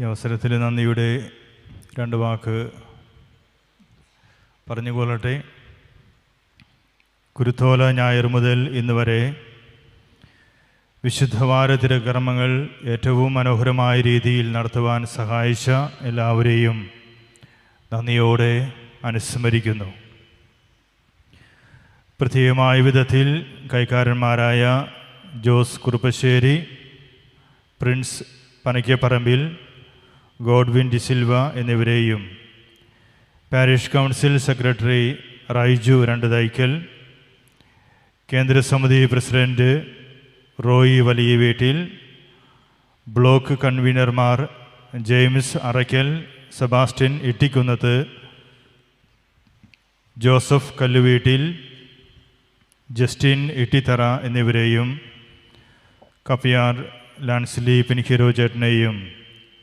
ഈ അവസരത്തിൽ നന്ദിയുടെ രണ്ട് വാക്ക് പറഞ്ഞുകൊള്ളട്ടെ. കുരുത്തോല ഞായർ മുതൽ ഇന്ന് വരെ വിശുദ്ധവാര കർമ്മങ്ങൾ ഏറ്റവും മനോഹരമായ രീതിയിൽ നടത്തുവാൻ സഹായിച്ച എല്ലാവരെയും നന്ദിയോടെ അനുസ്മരിക്കുന്നു. പ്രത്യേകമായ വിധത്തിൽ കൈക്കാരന്മാരായ Jose Kuruppassery Prince Panakkaparambil Godwin D'Silva എന്നിവരെയും. പാരിഷ് കൗൺസിൽ സെക്രട്ടറി റൈജു രണ്ട് Thaikkal കേന്ദ്രസമിതി president Roy Valiya Veettil. Block കൺവീനർമാർ James Arakkal Sebastian Ittikkunnath. Joseph Kalluveettil Justin Ittithara എന്നിവരെയും. കപ്പിയാർ ലാൻസ്ലി പിൻഹിരോ ചേട്ടനെയും.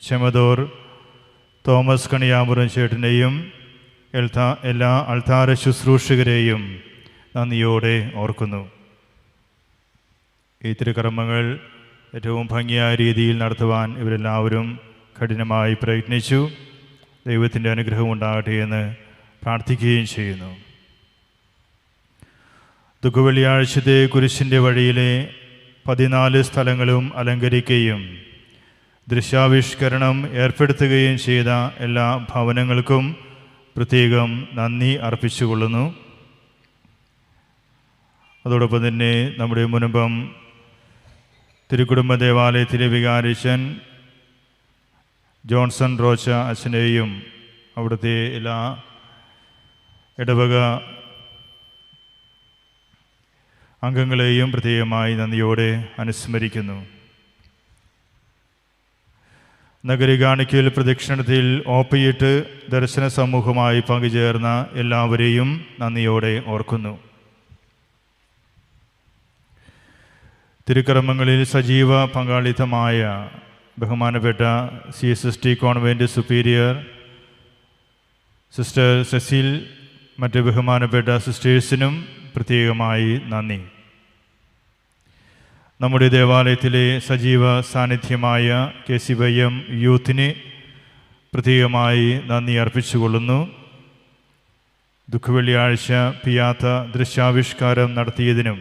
ചെമദോർ തോമസ് കണിയാപുരം ചേട്ടനെയും എല്ലാ അൾത്താര ശുശ്രൂഷകരെയും നന്ദിയോടെ ഓർക്കുന്നു. ഈ തിരുക്കർമ്മങ്ങൾ ഏറ്റവും ഭംഗിയായ രീതിയിൽ നടത്തുവാൻ ഇവരെല്ലാവരും കഠിനമായി പ്രയത്നിച്ചു. ദൈവത്തിന്റെ അനുഗ്രഹം ഉണ്ടാകട്ടെ എന്ന് പ്രാർത്ഥിക്കുകയും ചെയ്യുന്നു. ദുഃഖവെള്ളിയാഴ്ചത്തെ കുരിശിന്റെ വഴിയിലെ പതിനാല് സ്ഥലങ്ങളും അലങ്കരിക്കുകയും ദൃശ്യാവിഷ്കരണം ഏർപ്പെടുത്തുകയും ചെയ്ത എല്ലാ ഭവനങ്ങൾക്കും പ്രത്യേകം നന്ദി അർപ്പിച്ചുകൊള്ളുന്നു. അതോടൊപ്പം തന്നെ നമ്മുടെ മുൻപം തിരുക്കുടുംബ ദേവാലയത്തിലെ വികാരിച്ചൻ ജോൺസൺ റോച്ച അച്ഛനെയും അവിടുത്തെ എല്ലാ ഇടവക അംഗങ്ങളെയും പ്രത്യേകമായി നന്ദിയോടെ അനുസ്മരിക്കുന്നു. നഗരികാണിക്കൽ പ്രദക്ഷിണത്തിൽ ഓപ്പിയിട്ട് ദർശന സമൂഹമായി പങ്കുചേർന്ന എല്ലാവരെയും നന്ദിയോടെ ഓർക്കുന്നു. തിരുക്രമങ്ങളിൽ സജീവ പങ്കാളിത്തമായ ബഹുമാനപ്പെട്ട C S S T convent superior sister Cecil മറ്റ് ബഹുമാനപ്പെട്ട സിസ്റ്റേഴ്സിനും പ്രത്യേകമായി നന്ദി. നമ്മുടെ ദേവാലയത്തിലെ സജീവ സാന്നിധ്യമായ കെ സി വൈ എം യൂത്തിന് പ്രത്യേകമായി നന്ദി അർപ്പിച്ചുകൊള്ളുന്നു. ദുഃഖവെള്ളിയാഴ്ച പിയാത്ത ദൃശ്യാവിഷ്കാരം നടത്തിയതിനും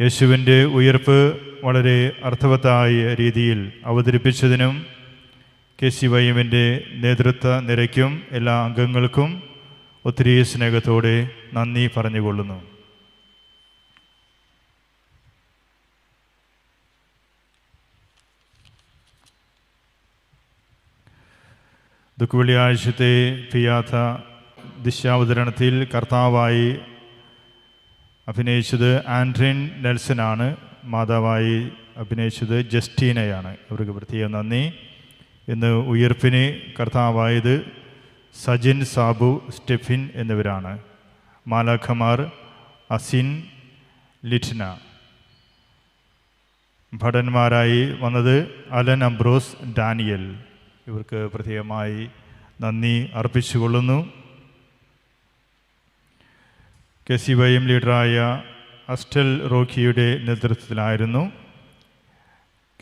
യേശുവിന്റെ ഉയർപ്പ് വളരെ അർത്ഥവത്തായ രീതിയിൽ അവതരിപ്പിച്ചതിനും കെ സി വൈ എമ്മിന്റെ നേതൃത്വ നിരയ്ക്കും എല്ലാ അംഗങ്ങൾക്കും ഒത്തിരി സ്നേഹത്തോടെ നന്ദി പറഞ്ഞുകൊള്ളുന്നു. ദുഃഖവെള്ളിയാഴ്ചത്തെ പിയാത്ത ദിശാവതരണത്തിൽ കർത്താവായി അഭിനയിച്ചത് ആൻഡ്രിൻ നെൽസനാണ്. മാതാവായി അഭിനയിച്ചത് ജസ്റ്റീനയാണ്. അവർക്ക് പ്രത്യേകം നന്ദി. ഇന്ന് ഉയർപ്പിന് കർത്താവായത് സജിൻ സാബു സ്റ്റെഫിൻ എന്നിവരാണ്. മാലാഖമാർ അസിൻ ലിറ്റ്ന. ഭടന്മാരായി വന്നത് അലൻ അംബ്രോസ് ഡാനിയൽ. ഇവർക്ക് പ്രത്യേകമായി നന്ദി അർപ്പിച്ചുകൊള്ളുന്നു. കെ സി വൈ എം ലീഡറായ അസ്റ്റൽ റോക്കിയുടെ നേതൃത്വത്തിലായിരുന്നു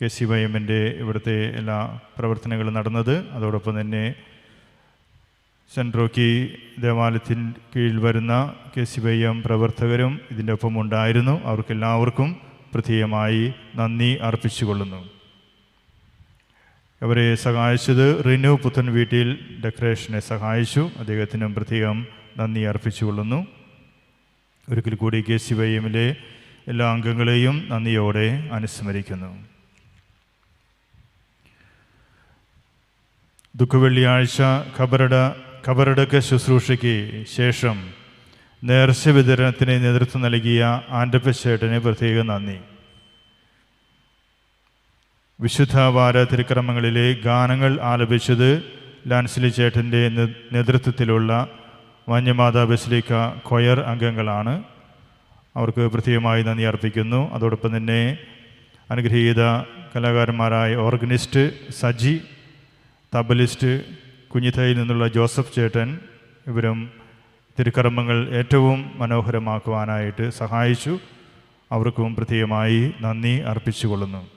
കെ സി വൈ എമ്മിന്റെ ഇവിടുത്തെ എല്ലാ പ്രവർത്തനങ്ങളും നടന്നത്. അതോടൊപ്പം തന്നെ സെന്റ് റോക്കി ദേവാലയത്തിന് കീഴിൽ വരുന്ന കെ സി വൈ എം പ്രവർത്തകരും ഇതിന്റെ ഒപ്പം ഉണ്ടായിരുന്നു. അവർക്കെല്ലാവർക്കും പ്രത്യേകമായി നന്ദി അർപ്പിച്ചുകൊള്ളുന്നു. അവരെ സഹായിച്ചത് റിനു പുത്തൻ വീട്ടിൽ ഡെക്കറേഷനെ സഹായിച്ചു. അദ്ദേഹത്തിനും പ്രത്യേകം നന്ദി അർപ്പിച്ചുകൊള്ളുന്നു. ഒരിക്കൽ കൂടി കെ സി വൈ എമ്മിലെ എല്ലാ അംഗങ്ങളെയും നന്ദിയോടെ അനുസ്മരിക്കുന്നു. ദുഃഖവെള്ളിയാഴ്ച ഖബറട ഖബറടക്ക ശുശ്രൂഷയ്ക്ക് ശേഷം നേർച്ച വിതരണത്തിന് നേതൃത്വം നൽകിയ ആൻഡപ്പച്ചേട്ടന് പ്രത്യേക നന്ദി. വിശുദ്ധ വാര തിരുക്രമങ്ങളിലെ ഗാനങ്ങൾ ആലപിച്ചത് ലാൻസിലി ചേട്ടന്റെ നേതൃത്വത്തിലുള്ള വന്യമാതാ ബസിലിക്ക കൊയർ അംഗങ്ങളാണ്. അവർക്ക് പ്രത്യേകമായി നന്ദി അർപ്പിക്കുന്നു. അതോടൊപ്പം തന്നെ അനുഗ്രഹീത കലാകാരന്മാരായ ഓർഗനിസ്റ്റ് സജി തബലിസ്റ്റ് കുഞ്ഞിത്തയിൽ നിന്നുള്ള ജോസഫ് ചേട്ടൻ ഇവരും തിരുക്കർമ്മങ്ങൾ ഏറ്റവും മനോഹരമാക്കുവാനായിട്ട് സഹായിച്ചു. അവർക്കും പ്രത്യേകമായി നന്ദി അർപ്പിച്ചുകൊള്ളുന്നു.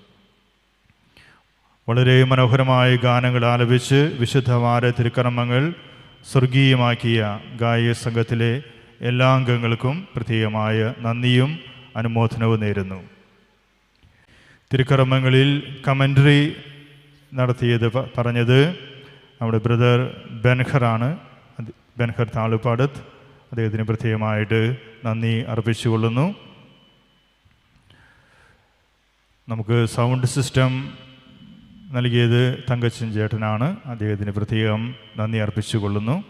വളരെ മനോഹരമായ ഗാനങ്ങൾ ആലപിച്ച് വിശുദ്ധമായ തിരുക്കർമ്മങ്ങൾ സ്വർഗീയമാക്കിയ ഗായക സംഘത്തിലെ എല്ലാ അംഗങ്ങൾക്കും പ്രത്യേകമായ നന്ദിയും അനുമോദനവും നേരുന്നു. തിരുക്കർമ്മങ്ങളിൽ കമന്ററി നടത്തിയത് പറഞ്ഞത് നമ്മുടെ ബ്രദർ ബെൻഹറാണ് ബെൻഹർ താളുപ്പാടത്ത് അദ്ദേഹത്തിന് പ്രത്യേകമായിട്ട് നന്ദി അർപ്പിച്ചുകൊള്ളുന്നു. നമുക്ക് സൗണ്ട് സിസ്റ്റം നൽകിയത് തങ്കച്ചൻ ചേട്ടനാണ്. അദ്ദേഹത്തിന് പ്രത്യേകം നന്ദി അർപ്പിച്ചുകൊള്ളുന്നു.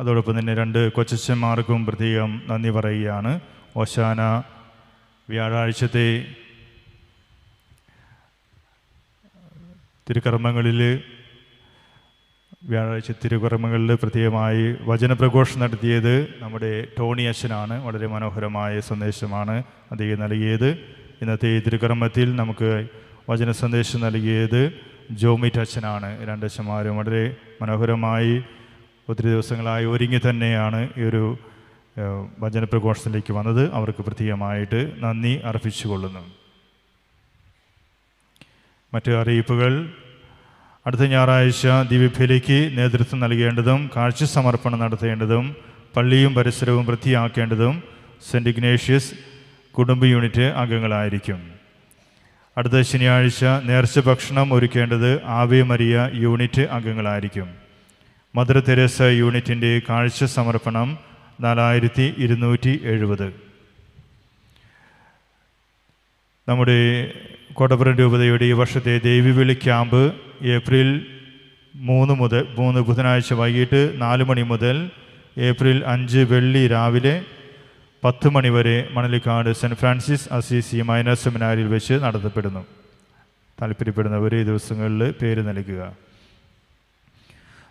അതോടൊപ്പം തന്നെ രണ്ട് കൊച്ചച്ചന്മാർക്കും പ്രത്യേകം നന്ദി പറയുകയാണ്. ഓശാന വ്യാഴാഴ്ചത്തെ തിരുക്കർമ്മങ്ങളിൽ വ്യാഴാഴ്ച തിരുക്കർമ്മങ്ങളിൽ പ്രത്യേകമായി വചനപ്രഘോഷം നടത്തിയത് നമ്മുടെ ടോണി അച്ഛനാണ്. വളരെ മനോഹരമായ സന്ദേശമാണ് അദ്ദേഹം നൽകിയത്. ഇന്നത്തെ തിരുക്കർമ്മത്തിൽ നമുക്ക് വചന സന്ദേശം നൽകിയത് ജോമിറ്റ് അച്ഛനാണ്. രണ്ടച്ഛന്മാരും വളരെ മനോഹരമായി ഒത്തിരി ദിവസങ്ങളായി ഒരുങ്ങി തന്നെയാണ് ഈ ഒരു വചന വചനപ്രഘോഷത്തിലേക്ക് വന്നത്. അവർക്ക് പ്രത്യേകമായിട്ട് നന്ദി അർപ്പിച്ചുകൊള്ളുന്നു. മറ്റ് അറിയിപ്പുകൾ. അടുത്ത ഞായറാഴ്ച ദിവ്യബലിക്ക് നേതൃത്വം നൽകേണ്ടതും കാഴ്ച സമർപ്പണം നടത്തേണ്ടതും പള്ളിയും പരിസരവും വൃത്തിയാക്കേണ്ടതും സെന്റ് ഇഗ്നേഷ്യസ് കുടുംബ യൂണിറ്റ് അംഗങ്ങളായിരിക്കും. അടുത്ത ശനിയാഴ്ച നേർച്ച ഭക്ഷണം ഒരുക്കേണ്ടത് ആവേ മരിയ യൂണിറ്റ് അംഗങ്ങളായിരിക്കും. മദർ തെരേസ യൂണിറ്റിന്റെ കാഴ്ച സമർപ്പണം നാലായിരത്തി ഇരുന്നൂറ്റി എഴുപത്. നമ്മുടെ കോട്ടപ്പുറം രൂപതയുടെ ഈ വർഷത്തെ ദേവിവിളി ക്യാമ്പ് ഏപ്രിൽ മൂന്ന് മുതൽ മൂന്ന് ബുധനാഴ്ച വൈകിട്ട് നാല് മണി മുതൽ ഏപ്രിൽ അഞ്ച് വെള്ളി രാവിലെ പത്ത് മണിവരെ Manalikkad Saint Francis Assisi minor സെമിനാരിയിൽ വെച്ച് നടത്തപ്പെടുന്നു. താല്പര്യപ്പെടുന്നവർ ഈ ദിവസങ്ങളിൽ പേര് നൽകുക.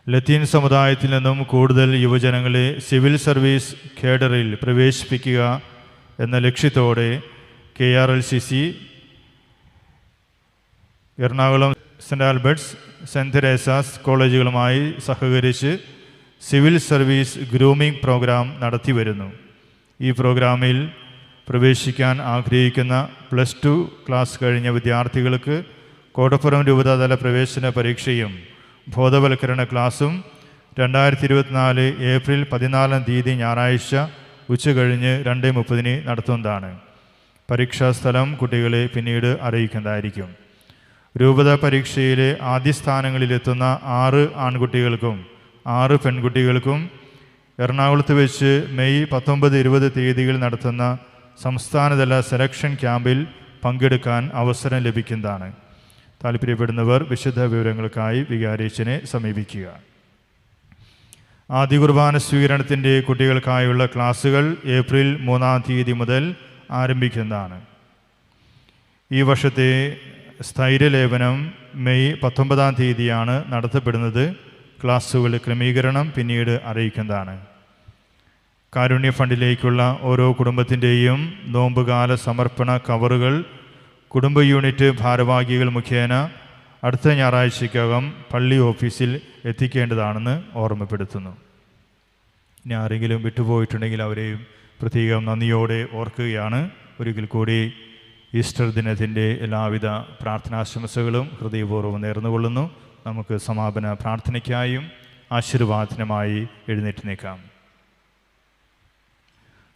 ലത്തീൻ സമുദായത്തിൽ നിന്നും കൂടുതൽ യുവജനങ്ങളെ സിവിൽ സർവീസ് കേഡറിൽ പ്രവേശിപ്പിക്കുക എന്ന ലക്ഷ്യത്തോടെ K R L C C Ernakulam Saint Albert's Saint Teresa's കോളേജുകളുമായി സഹകരിച്ച് സിവിൽ സർവീസ് ഗ്രൂമിംഗ് പ്രോഗ്രാം നടത്തി വരുന്നു ഈ പ്രോഗ്രാമിൽ പ്രവേശിക്കാൻ ആഗ്രഹിക്കുന്ന പ്ലസ് ടു ക്ലാസ് കഴിഞ്ഞ വിദ്യാർത്ഥികൾക്ക് കോട്ടപ്പുറം രൂപതാതല പ്രവേശന പരീക്ഷയും ബോധവൽക്കരണ ക്ലാസും രണ്ടായിരത്തി ഇരുപത്തിനാല് ഏപ്രിൽ പതിനാലാം തീയതി ഞായറാഴ്ച ഉച്ച കഴിഞ്ഞ് രണ്ട് മുപ്പതിന് നടത്തുന്നതാണ്. പരീക്ഷാ സ്ഥലം കുട്ടികളെ പിന്നീട് അറിയിക്കുന്നതായിരിക്കും രൂപത പരീക്ഷയിലെ ആദ്യ സ്ഥാനങ്ങളിലെത്തുന്ന ആറ് ആൺകുട്ടികൾക്കും ആറ് പെൺകുട്ടികൾക്കും എറണാകുളത്ത് വെച്ച് മെയ് പത്തൊമ്പത് ഇരുപത് തീയതികളിൽ നടത്തുന്ന സംസ്ഥാനതല സെലക്ഷൻ ക്യാമ്പിൽ പങ്കെടുക്കാൻ അവസരം ലഭിക്കുന്നതാണ്. താല്പര്യപ്പെടുന്നവർ വിശദ വിവരങ്ങൾക്കായി വികാരേച്ചനെ സമീപിക്കുക. ആദ്യ കുർബാന സ്വീകരണത്തിന്റെ കുട്ടികൾക്കായുള്ള ക്ലാസ്സുകൾ ഏപ്രിൽ മൂന്നാം തീയതി മുതൽ ആരംഭിക്കുന്നതാണ്. ഈ വർഷത്തെ സ്ഥൈര്യലേപനം മെയ് പത്തൊമ്പതാം തീയതിയാണ് നടത്തപ്പെടുന്നത്. ക്ലാസ്സുകളുടെ ക്രമീകരണം പിന്നീട് അറിയിക്കുന്നതാണ്. കാരുണ്യ ഫണ്ടിലേക്കുള്ള ഓരോ കുടുംബത്തിന്റെയും നോമ്പുകാല സമർപ്പണ കവറുകൾ കുടുംബ യൂണിറ്റ് ഭാരവാഹികൾ മുഖേന അടുത്ത ഞായറാഴ്ചയ്ക്കകം പള്ളി ഓഫീസിൽ എത്തിക്കേണ്ടതാണെന്ന് ഓർമ്മപ്പെടുത്തുന്നു. ഇനി ആരെങ്കിലും വിട്ടുപോയിട്ടുണ്ടെങ്കിൽ അവരെയും പ്രത്യേകം നന്ദിയോടെ ഓർക്കുകയാണ്. ഒരിക്കൽ കൂടി ഈസ്റ്റർ ദിനത്തിന്റെ എല്ലാവിധ പ്രാർത്ഥനാശംസകളും ഹൃദയപൂർവം നേർന്നുകൊള്ളുന്നു. നമുക്ക് സമാപന പ്രാർത്ഥനയ്ക്കായും ആശീർവാദത്തിനുമായി എഴുന്നേറ്റ് നിൽക്കാം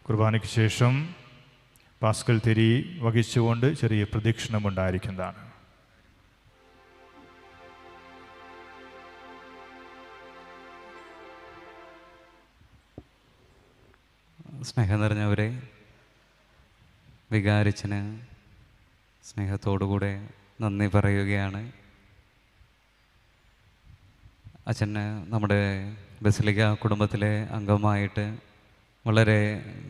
കുർബാനയ്ക്ക് ശേഷം പാസ്കൽ തിരി വഹിച്ചുകൊണ്ട് ചെറിയ പ്രദക്ഷിണമുണ്ടായിരിക്കുന്നതാണ്. സ്നേഹം നിറഞ്ഞവരെ വികാരിച്ചന് സ്നേഹത്തോടുകൂടെ നന്ദി പറയുകയാണ്. അച്ഛന് നമ്മുടെ ബസിലിക്ക കുടുംബത്തിലെ അംഗമായിട്ട് വളരെ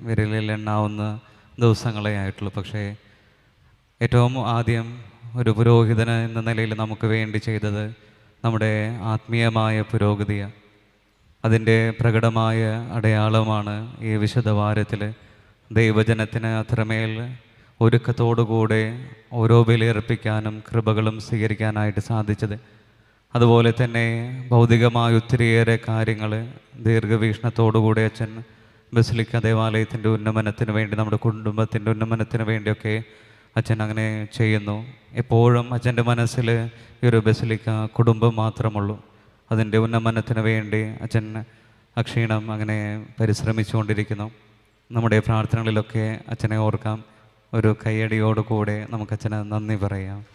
വിരലിൽ എണ്ണാവുന്ന ദിവസങ്ങളെ ആയിട്ടുള്ളൂ. പക്ഷേ ഏറ്റവും ആദ്യം ഒരു പുരോഹിതന് എന്ന നിലയിൽ നമുക്ക് വേണ്ടി ചെയ്തത് നമ്മുടെ ആത്മീയമായ പുരോഗതിയാണ് അതിന്റെ പ്രകടമായ അടയാളമാണ് ഈ വിശുദ്ധ വാരത്തിൽ ദൈവജനത്തിന് അത്രമേൽ ഒരുക്കത്തോടുകൂടെ ഓരോ ബലിയർപ്പിക്കാനും കൃപകളും സ്വീകരിക്കാനായിട്ട് സാധിച്ചത്. അതുപോലെ തന്നെ ഭൗതികമായ ഒത്തിരിയേറെ കാര്യങ്ങൾ ദീർഘവീക്ഷണത്തോടുകൂടി അച്ഛൻ ബസിലിക്ക ദേവാലയത്തിന്റെ ഉന്നമനത്തിന് വേണ്ടി നമ്മുടെ കുടുംബത്തിന്റെ ഉന്നമനത്തിന് വേണ്ടിയൊക്കെ അച്ഛൻ അങ്ങനെ ചെയ്യുന്നു. എപ്പോഴും അച്ഛന്റെ മനസ്സിൽ ഈ ഒരു ബസിലിക്ക കുടുംബം മാത്രമുള്ളൂ. അതിന്റെ ഉന്നമനത്തിന് വേണ്ടി അച്ഛൻ അക്ഷീണം അങ്ങനെ പരിശ്രമിച്ചുകൊണ്ടിരിക്കുന്നു. നമ്മുടെ പ്രാർത്ഥനകളിലൊക്കെ അച്ഛനെ ഓർക്കാം. ഒരു കൈയടിയോടുകൂടെ നമുക്ക് അച്ഛന് നന്ദി പറയാം.